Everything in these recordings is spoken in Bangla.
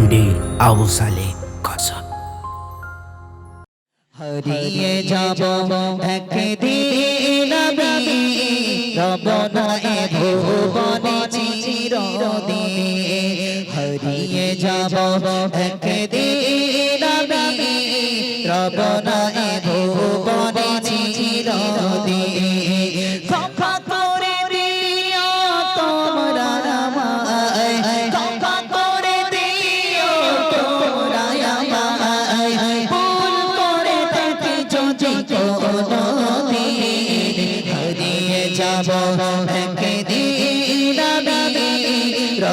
এমডি আবু সালে কসম। হারিয়ে যাব একদিন আমি রব নায়ে ভুবনে চিরদিন। হারিয়ে যাব একদিন আমি রব নায়ে ভুবনে চিরদিন।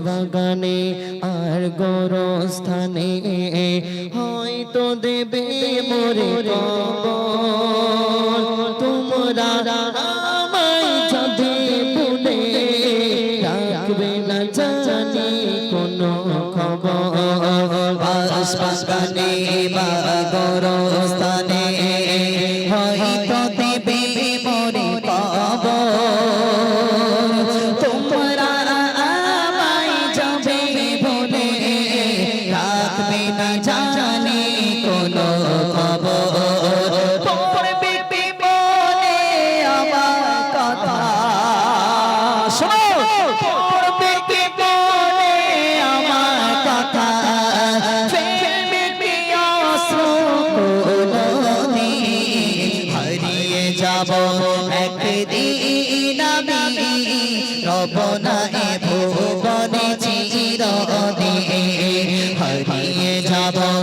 বাগানে আর গোরস্থানে হয়তো দেবে মরে তোমরা আমায় কোনো বাস বা গরস্থানে হয়তো জানি কোনো খবর। পড়বে বিমনে আমার কথা। শোনো, পড়বে আমার কথা। হারিয়ে যাব। একদিন রবনায় ভুবনে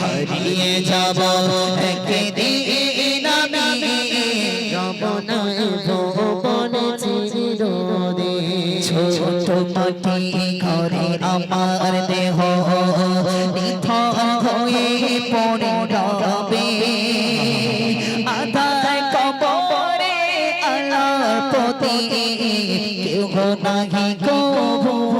হারিয়ে যাব একদিন আমি রবনায় ভুবনে চিরদিন ছোট মাটি ঘরে আমার দেহ নিথর হয়ে পড়ে রবে আধায় কবরে প্রতি কেউ নাহি কবু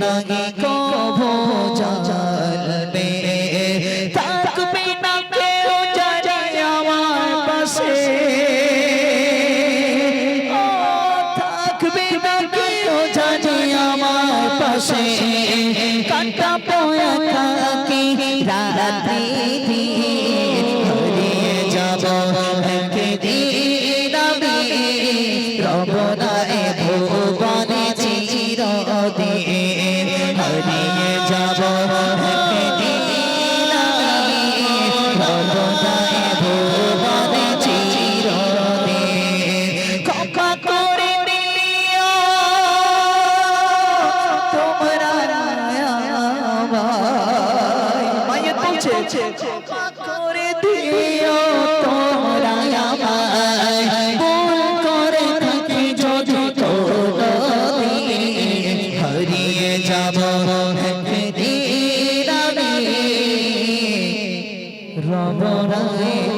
নাহি কবু জালবে থাকবে না কেউ জানে আমার পাশে থাকবে না কেউ জানে আমার পাশে কাটা পোয়া থাকি রাতে পরাণ মায়ে তুলছে করে দিও তোমরা আমায় ভুল করে থাকি যদি হারিয়ে যাব। রব রায়